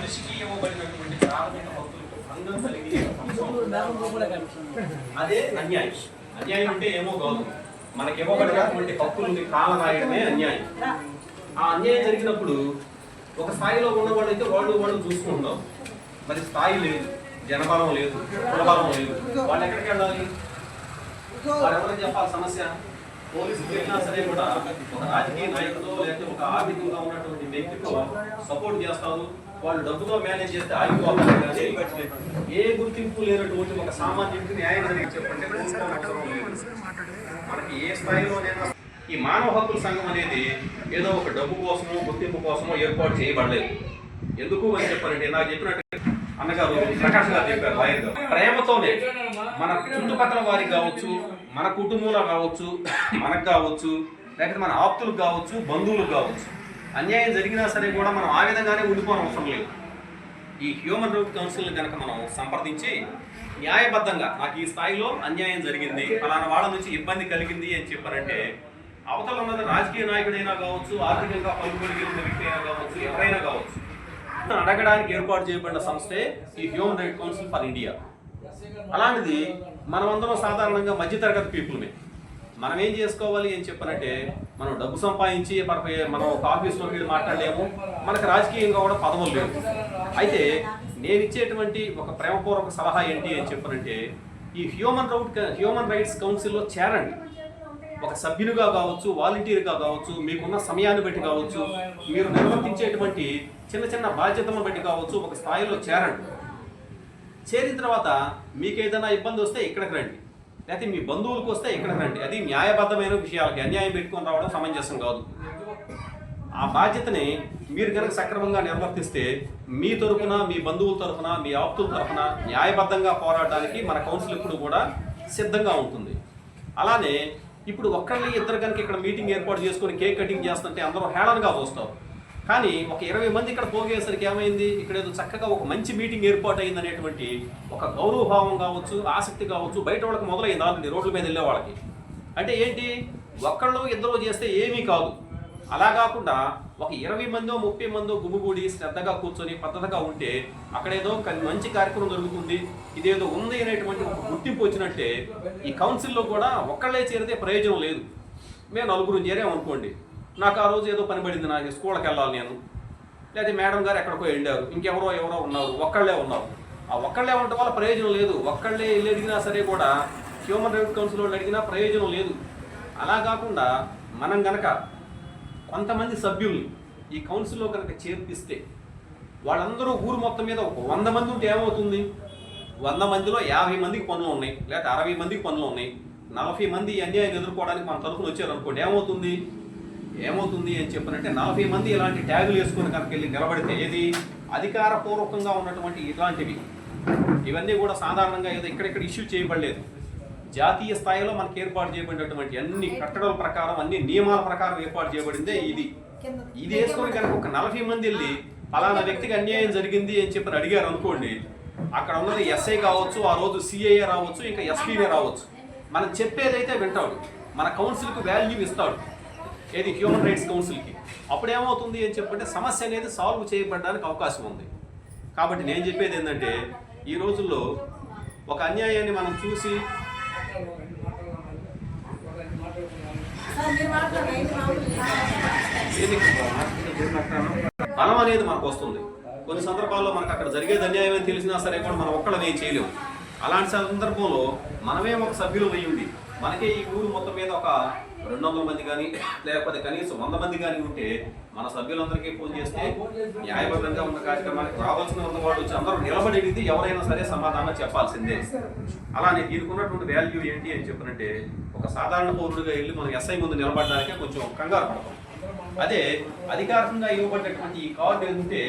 మనిషికి ఇవ్వబడినటువంటి ప్రాథమిక హక్కులకు భంగం కలిగి అదే అన్యాయం. అన్యాయం అంటే ఏమో కాదు. మనకి ఇవ్వబడినటువంటి హక్కులని కాలరాయడమే అన్యాయం. ఆ అన్యాయం జరిగినప్పుడు ఒక స్థాయిలో ఉన్నవాళ్ళు అయితే వాళ్ళు వాళ్ళు చూసుకుంటాం. మరి స్థాయి లేదు. జనబలం లేదు. కులబలం లేదు. వాళ్ళు ఎక్కడికి వెళ్ళాలి వాళ్ళు ఎవరికి చెప్పాలి సమస్య? పోలీసులు వెళ్ళినా సరే కూడా ఒక రాజకీయ నాయకుడు లేకపోతే ఒక ఆర్థికంగా ఉన్నటువంటి వ్యక్తితో సపోర్ట్ చేస్తారు వాళ్ళు డబ్బుతో మేనేజ్ చేస్తే ఆగిపోతారు కానీ ఏ గుర్తింపు లేనటువంటి ఒక సామాన్యుడికి న్యాయం జరిగి చెప్పండి. మనకి ఏ స్థాయిలోనైనా ఈ మానవ హక్కుల సంఘం అనేది ఏదో ఒక డబ్బు కోసమో గుర్తింపు కోసమో ఏర్పాటు చేయబడలేదు. ఎందుకు అని చెప్పారంటే నాకు చెప్పినట్టు అన్నగారు ప్రకాష్ గారు చెప్పారు ప్రేమతోనే మన చుట్టుపక్కల వారికి కావచ్చు మన కుటుంబంలో కావచ్చు మనకు కావచ్చు లేకపోతే మన ఆప్తులకు కావచ్చు బంధువులకు కావచ్చు. అన్యాయం జరిగినా సరే కూడా మనం ఆ విధంగానే ఉండిపోవడం అవసరం లేదు. ఈ హ్యూమన్ రైట్ కౌన్సిల్ని కనుక మనం సంప్రదించి న్యాయబద్ధంగా నాకు ఈ స్థాయిలో అన్యాయం జరిగింది ఫలానా వాళ్ళ నుంచి ఇబ్బంది కలిగింది అని చెప్పారంటే అవతల ఉన్నది రాజకీయ నాయకుడైనా కావచ్చు ఆర్థికంగా పలుకుబడి వ్యక్తి అయినా కావచ్చు ఎవరైనా కావచ్చు. అడగడానికి ఏర్పాటు చేయబడిన సంస్థే ఈ human right council for India. అలాంటిది మనమందరం సాధారణంగా మధ్యతరగతి పీపుల్మే. మనం ఏం చేసుకోవాలి అని చెప్పనంటే మనం డబ్బు సంపాదించి మనకి మనం ఒక ఆఫీస్లోకి వెళ్ళి మాట్లాడలేము. మనకు రాజకీయంగా కూడా పదవులు లేవు. అయితే నేను ఇచ్చేటువంటి ఒక ప్రేమపూర్వక సలహా ఏంటి అని చెప్పనంటే ఈ హ్యూమన్ రౌట్ హ్యూమన్ రైట్స్ కౌన్సిల్లో చేరండి. ఒక సభ్యునిగా కావచ్చు వాలంటీర్గా కావచ్చు మీకున్న సమయాన్ని బట్టి కావచ్చు మీరు నిర్వర్తించేటువంటి చిన్న చిన్న బాధ్యతలను బట్టి కావచ్చు ఒక స్థాయిలో చేరండి. చేరిన తర్వాత మీకు ఏదైనా ఇబ్బంది వస్తే ఇక్కడికి రండి. లేకపోతే మీ బంధువులకు వస్తే ఇక్కడికి రండి. అది న్యాయబద్ధమైన విషయాలకి అన్యాయం పెట్టుకొని రావడం సమంజసం కాదు. ఆ బాధ్యతని మీరు కనుక సక్రమంగా నిర్వర్తిస్తే మీ తరఫున మీ బంధువుల తరఫున మీ ఆప్తుల తరపున న్యాయబద్ధంగా పోరాడడానికి మన కౌన్సిల్ ఇప్పుడు కూడా సిద్ధంగా ఉంటుంది. అలానే ఇప్పుడు ఒక్కరిని ఇద్దరు కనుక ఇక్కడ మీటింగ్ ఏర్పాటు చేసుకొని కేక్ కటింగ్ చేస్తుంటే అందరూ హేళనగా చూస్తారు. కానీ ఒక ఇరవై మంది ఇక్కడ పోగేసరికి ఏమైంది? ఇక్కడ ఏదో చక్కగా ఒక మంచి మీటింగ్ ఏర్పాటు అయింది అనేటువంటి ఒక గౌరవభావం కావచ్చు ఆసక్తి కావచ్చు బయట వాళ్ళకి మొదలైంది ఆల్రెడీ రోడ్ల మీద వెళ్ళే వాళ్ళకి. అంటే ఏంటి? ఒక్కళ్ళు ఇద్దరు చేస్తే ఏమీ కాదు. అలా కాకుండా ఒక ఇరవై మందో ముప్పై మందో గుమ్మిగూడి శ్రద్ధగా కూర్చొని పద్ధతిగా ఉంటే అక్కడేదో మంచి కార్యక్రమం జరుగుతుంది ఇదేదో ఉంది అనేటువంటి ఒక గుర్తింపు వచ్చినట్టే ఈ కౌన్సిల్లో కూడా ఒక్కళ్ళే చేరితే ప్రయోజనం లేదు. మేము నలుగురు చేరామనుకోండి. నాకు ఆ రోజు ఏదో పని పడింది నాకు స్కూల్కి వెళ్ళాలి నేను. లేదా మేడం గారు ఎక్కడికో వెళ్ళారు. ఇంకెవరో ఎవరో ఉన్నారు ఒక్కళ్ళే ఉన్నారు. ఆ ఒక్కళ్ళే ఉండటం వల్ల ప్రయోజనం లేదు. ఒక్కళ్ళే వెళ్ళి అడిగినా సరే కూడా హ్యూమన్ రైట్స్ కౌన్సిల్ వాళ్ళు అడిగినా ప్రయోజనం లేదు. అలా కాకుండా మనం గనక కొంతమంది సభ్యుల్ని ఈ కౌన్సిల్లో కనుక చేర్పిస్తే వాళ్ళందరూ ఊరు మొత్తం మీద ఒక వంద మంది ఉంటే ఏమవుతుంది? వంద మందిలో యాభై మందికి పనులు ఉన్నాయి. లేకపోతే అరవై మందికి పనులు ఉన్నాయి. నలభై మంది ఈ అన్యాయం ఎదుర్కోవడానికి మన తరఫున వచ్చారు అనుకోండి ఏమవుతుంది? ఏమవుతుంది అని చెప్పనంటే నలభై మంది ఇలాంటి ట్యాగులు వేసుకొని కనుక వెళ్ళి నిలబడితే ఏది? అధికారపూర్వకంగా ఉన్నటువంటి ఇలాంటివి ఇవన్నీ కూడా సాధారణంగా ఏదో ఇక్కడెక్కడ ఇష్యూ చేయబడలేదు. జాతీయ స్థాయిలో మనకి ఏర్పాటు చేయబడినటువంటి అన్ని కట్టడల ప్రకారం అన్ని నియమాల ప్రకారం ఏర్పాటు చేయబడిందే ఇది. ఇది వేసుకొని కనుక ఒక నలభై మంది వెళ్ళి ఫలానా వ్యక్తికి అన్యాయం జరిగింది అని చెప్పి అడిగారు అనుకోండి అక్కడ ఉన్నది ఎస్ఐ కావచ్చు ఆ రోజు సిఐఏ రావచ్చు ఇంకా ఎస్పీనే రావచ్చు. మనం చెప్పేదైతే వింటాడు. మన కౌన్సిల్కు వాల్యూ ఇస్తాడు. ఏది హ్యూమన్ రైట్స్ కౌన్సిల్కి. అప్పుడు ఏమవుతుంది అని చెప్పంటే సమస్య అనేది సాల్వ్ చేయబడడానికి అవకాశం ఉంది. కాబట్టి నేను చెప్పేది ఏంటంటే ఈ రోజుల్లో ఒక అన్యాయాన్ని మనం చూసి బలం అనేది మనకు వస్తుంది. కొన్ని సందర్భాల్లో మనకు అక్కడ జరిగేది అన్యాయం అని తెలిసినా సరే కూడా మనం ఒక్కళ్ళని ఏం చేయలేము అలాంటి సందర్భంలో మనమే ఒక సభ్యులు అయ్యింది మనకే ఈ ఊరు మొత్తం మీద ఒక రెండు వందల మంది కానీ లేకపోతే కనీసం వంద మంది కానీ ఉంటే మన సభ్యులందరికీ ఫోన్ చేస్తే న్యాయబద్ధంగా ఉన్న కార్యక్రమానికి రావాల్సిన ఉన్న వాళ్ళు వచ్చి అందరూ నిలబడేది ఎవరైనా సరే సమాధానం చెప్పాల్సిందే. అలానే దీనికి ఉన్నటువంటి వాల్యూ ఏంటి అని చెప్పినంటే ఒక సాధారణ పౌరుడిగా వెళ్ళి మనం ఎస్ఐ ముందు నిలబడడానికే కొంచెం కంగారు పడతాం. అదే అధికారికంగా ఇవ్వబడినటువంటి ఈ కార్డు ఏంటంటే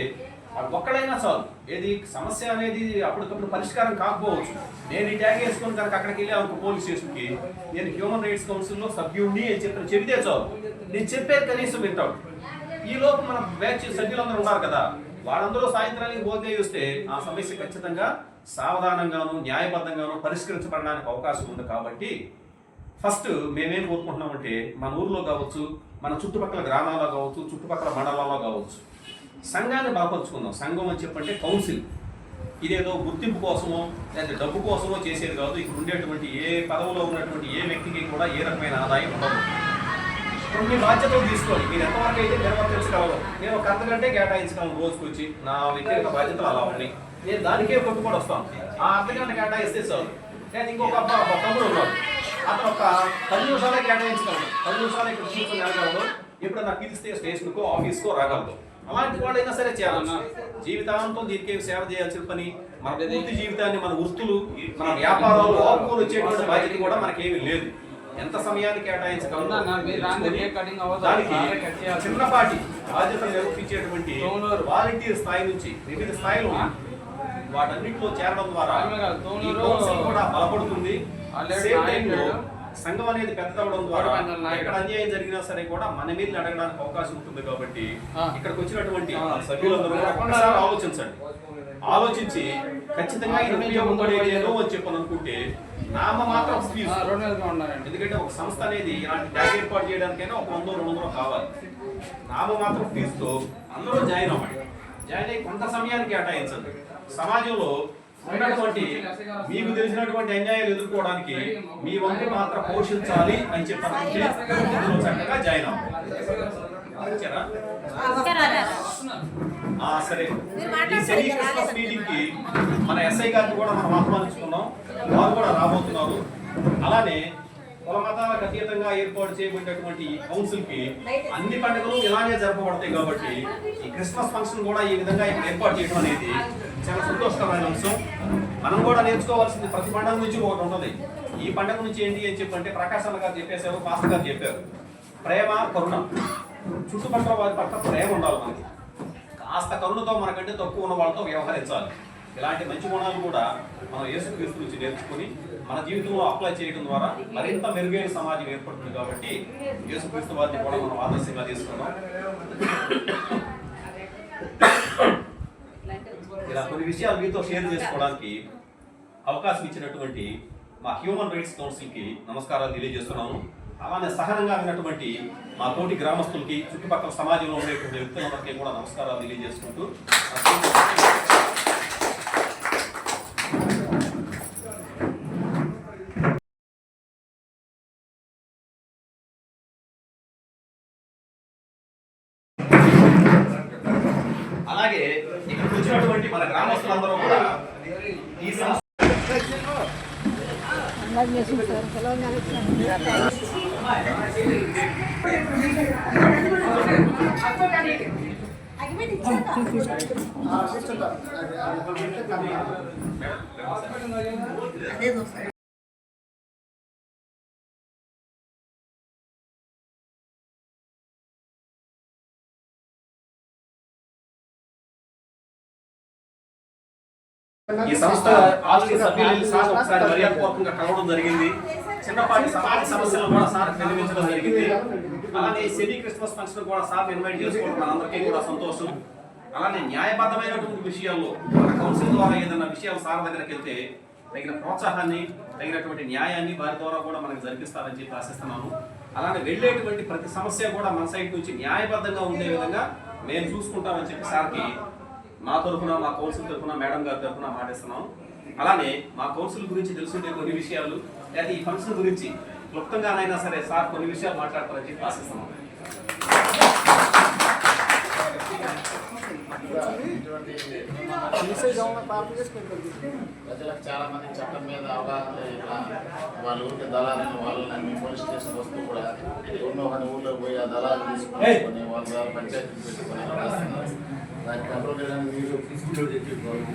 ఒక్కడైనా చాలు. ఏది సమస్య అనేది అప్పటికప్పుడు పరిష్కారం కాకపోవచ్చు. నేను ఈ ట్యాగ్ వేసుకొని కనుక అక్కడికి వెళ్ళి ఒక పోలీస్ స్టేషన్కి నేను హ్యూమన్ రైట్స్ కౌన్సిల్లో సభ్యుడిని అని చెప్పిన చెబితే చాలు. నేను చెప్పేది కనీసం వింటాం ఈ లోపు మన బ్యాచ్ సభ్యులందరూ ఉన్నారు కదా వాళ్ళందరూ సాయంత్రానికి భోజనం చూస్తే ఆ సమస్య ఖచ్చితంగా సావధానంగాను న్యాయబద్ధంగాను పరిష్కరించబడడానికి అవకాశం ఉంది కాబట్టి ఫస్ట్ మేమేం కోరుకుంటున్నామంటే మన ఊర్లో కావచ్చు మన చుట్టుపక్కల గ్రామాల్లో కావచ్చు చుట్టుపక్కల మండలాల్లో కావచ్చు సంఘాన్ని బలపరుచుకుందాం సంఘం అని చెప్పంటే కౌన్సిల్. ఇదేదో గుర్తింపు కోసమో లేదా డబ్బు కోసమో చేసేది కాదు. ఇక్కడ ఉండేటువంటి ఏ పదవిలో ఉన్నటువంటి ఏ వ్యక్తికి కూడా ఏ రకమైన ఆదాయం ఉండదు. కొన్ని బాధ్యతలు తీసుకోండి. మీరు ఎంతవరకు అయితే నిర్వర్తించగలరు. నేను ఒక అర్ధ గంటే కేటాయించగలను రోజుకి వచ్చి నా వ్యక్తిగత బాధ్యతలు అలా ఉన్నాయి. నేను దానికే కొట్టుకొని వస్తాను. ఆ అర్ధ గంట కేటాయిస్తే చాలు. నేను ఇంకొక అబ్బా ఒక తమ్ముడు ఉన్నాడు. అతను ఒక పది నిమిషాలే కేటాయించగలడు పది నిమిషాలు ఇక్కడ కూర్చొని వెళ్ళగలడు ఎప్పుడన్నా పిలిస్తే స్టేషన్కో ఆఫీస్కో రాగలదు అలాంటి వాళ్ళైనా సరే చేయాలన్నా జీవితాంతం దీనికి సేవ చేయాల్సిన పని మన పూర్తి జీవితాన్ని మన వృత్తులు మన వ్యాపారాలు ఆపుకొని వచ్చేటువంటి బాధ్యత కూడా మనకేమీ లేదు ఎంత సమయాన్ని కేటాయించగలరు. దానికి. చిన్నపాటి బాధ్యతలు నిర్వర్తించేటువంటి. వాలంటీర్ స్థాయి నుంచి వివిధ స్థాయిలు వాటన్నిటిలో చేరడం ద్వారా కూడా బలపడుతుంది సేమ్. టైంలో సంఘం అనేది పెద్దదవడం ద్వారా. ఎక్కడ అన్యాయం జరిగినా సరే కూడా మన మీద అడగడానికి అవకాశం ఉంటుంది కాబట్టి. ఇక్కడికి వచ్చినటువంటి. సభ్యులందరూ ఒకసారి ఆలోచించండి. ఆలోచించి ఖచ్చితంగా ఇది ఉపయోగపడేదేదో అని చెప్పని అనుకుంటే నామ మాత్రం ఎందుకంటే ఒక సంస్థ అనేది ఇలాంటి ట్యాగ్ ఏర్పాటు చేయడానికైనా ఒక వంద రెండు వందలు కావాలి. నామ మాత్రం ఫీజుతో అందరూ జాయిన్ అవ్వండి. జాయిన్ అయ్యి కొంత సమయాన్ని కేటాయించండి. సమాజంలో ఉన్నటువంటి మీకు తెలిసినటువంటి అన్యాయాలు ఎదుర్కోవడానికి మీ వంతు మాత్రం పోషించాలి అని చెప్పి చక్కగా జాయిన్ అవ్వాలి సరే. ఈ సెమీ క్రిస్మస్ మీటింగ్కి మన ఎస్ఐ గారిని కూడా మనం ఆహ్వానించుకున్నాం. వారు కూడా రాబోతున్నారు. అలానే కుల మతాలకు అతీతంగా ఏర్పాటు చేయబడినటువంటి కౌన్సిల్కి అన్ని పండుగలు ఇలానే జరపబడతాయి కాబట్టి ఈ క్రిస్మస్ ఫంక్షన్ కూడా ఈ విధంగా ఇక్కడ ఏర్పాటు చేయడం అనేది చాలా సంతోషకరమైన అంశం. మనం కూడా నేర్చుకోవాల్సింది ప్రతి పండుగ నుంచి ఒకటి ఉంటుంది. ఈ పండుగ నుంచి ఏంటి అని చెప్పంటే ప్రకాశ్ అన్న గారు చెప్పేశారు పాస్టర్ గారు చెప్పారు. ప్రేమ కరుణ. చుట్టుపక్కల వారి పట్ల ప్రేమ ఉండాలి మనకి. కాస్త కరుణతో మనకంటే తక్కువ ఉన్న వాళ్ళతో వ్యవహరించాలి. ఇలాంటి మంచి గుణాలు కూడా మనం యేసుక్రీస్తు నుంచి నేర్చుకుని మన జీవితంలో అప్లై చేయడం ద్వారా మరింత మెరుగైన సమాజం ఏర్పడుతుంది కాబట్టి యేసుక్రీస్తు వారిని కూడా మనం ఆదర్శంగా తీసుకున్నాం ఇలా కొన్ని విషయాలు మీతో షేర్ చేసుకోవడానికి అవకాశం ఇచ్చినటువంటి మా హ్యూమన్ రైట్స్ కౌన్సిల్కి నమస్కారాలు తెలియజేస్తున్నాను. అలానే సహనంగా ఉన్నటువంటి మా తోటి గ్రామస్తులకి చుట్టుపక్కల సమాజంలో ఉండేటువంటి వ్యక్తులందరికీ కూడా నమస్కారాలు తెలియజేసుకుంటూ అలాగే ఇక్కడికి వచ్చినటువంటి మన గ్రామస్తులందరూ కూడా ఈ సంస్థ ఈ సంస్థ ఆల్రెడీ సభ్యులు సార్ ఒకసారి మర్యాదపూర్వకంగా కలవడం జరిగింది. చిన్నపాటి సమాజ సమస్యలు కూడా సార్ నిర్వహించడం జరిగింది. అలానే సెమీ క్రిస్మస్ ఫంక్షన్ కూడా సార్ ఇన్వైట్ చేసుకోవడం అందరికీ కూడా సంతోషం. అలానే న్యాయబద్ధమైనటువంటి విషయాల్లో మన కౌన్సిల్ ద్వారా ఏదైనా విషయాలు సార్ దగ్గరికి వెళ్తే తగిన ప్రోత్సాహాన్ని తగినటువంటి న్యాయాన్ని వారి ద్వారా కూడా మనకు జరిపిస్తారని చెప్పి ఆశిస్తున్నాను. అలానే వెళ్ళేటువంటి ప్రతి సమస్య కూడా మన సైడ్ నుంచి న్యాయబద్ధంగా ఉండే విధంగా మేము చూసుకుంటామని చెప్పి సార్కి మా తరఫున మా కౌన్సిల్ తరఫున మేడం గారి తరఫున మాటిస్తున్నాం. అలానే మా కౌన్సిల్ గురించి తెలుసుండే కొన్ని విషయాలు. లేదా ఈ ఫంక్షన్ గురించి క్లుప్తంగానైనా సరే సార్ కొన్ని విషయాలు మాట్లాడతారని చెప్పి ఆశిస్తున్నాం. ప్రజలకు చాలా మంది చట్టం మీద అవగాహన లేక వాళ్ళ ఊరికి దళాలను వాళ్ళని పోలీస్ స్టేషన్ వస్తూ కూడా ఉన్న ఒక ఊళ్ళో పోయి ఆ దళాలు తీసుకొని వాళ్ళ ద్వారా పంచాయతీ పెట్టుకొని రాస్తున్నారు కంట్రోల్ చేయడానికి మీరు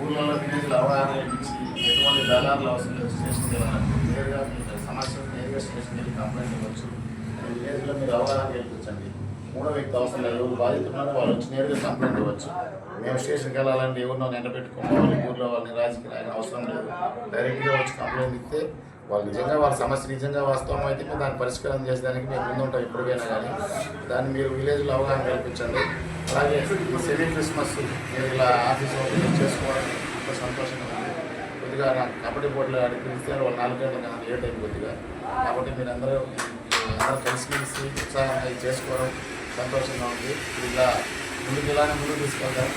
ఊళ్ళలో విలేజ్లో అవగాహన ఇచ్చి ఎటువంటి దళాలు అవసరం లేదు స్టేషన్కి వెళ్ళాలంటే నేరుగా మీరు సమస్య నేరుగా స్టేషన్కి వెళ్ళి కంప్లైంట్ ఇవ్వచ్చు. విలేజ్లో మీరు అవగాహన కల్పించండి మూడో వ్యక్తి అవసరం లేదు. ఎవరు బాధితున్నారు వాళ్ళు వచ్చి నేరుగా కంప్లైంట్ ఇవ్వచ్చు. మేము స్టేషన్కి వెళ్ళాలంటే ఎవరినో నిండ పెట్టుకోవాలి ఊర్లో వాళ్ళని రాజకీయ అవసరం లేదు. డైరెక్ట్గా వచ్చి కంప్లైంట్ ఇస్తే వాళ్ళు నిజంగా వాళ్ళ సమస్య నిజంగా వాస్తవం అయితే మేము దాన్ని పరిష్కారం చేసేదానికి మేము ముందు ఇప్పటికైనా కానీ. దాన్ని మీరు విలేజ్లో అవగాహన కల్పించండి. అలాగే సెమీ క్రిస్మస్ మీరు ఇలా ఆఫీస్ చేసుకోవడం ఎంతో సంతోషంగా ఉంది. కొద్దిగా నాకు కబడ్డీ బోర్డులో అడిగితే వాళ్ళు నాలుగు గంటల కన్నా లేట్ అయింది కొద్దిగా. కాబట్టి మీరు అందరూ కలిసిమెలిసి ఉత్సాహంగా చేసుకోవడం సంతోషంగా ఉంది. ఇలా ముందుకు ఇలానే ముందుకు తీసుకెళ్తారు.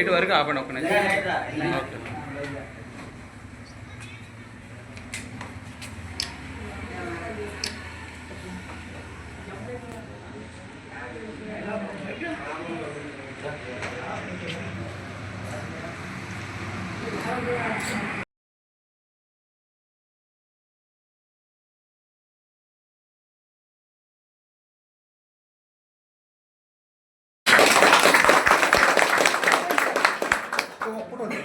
లైట్ వరకు ఆపండి ఒక నిమిషం. లైట్ రా, లైట్. ఓకే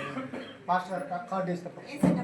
మాస్టర్ కార్డు ఇస్తాం అయిపోయిందా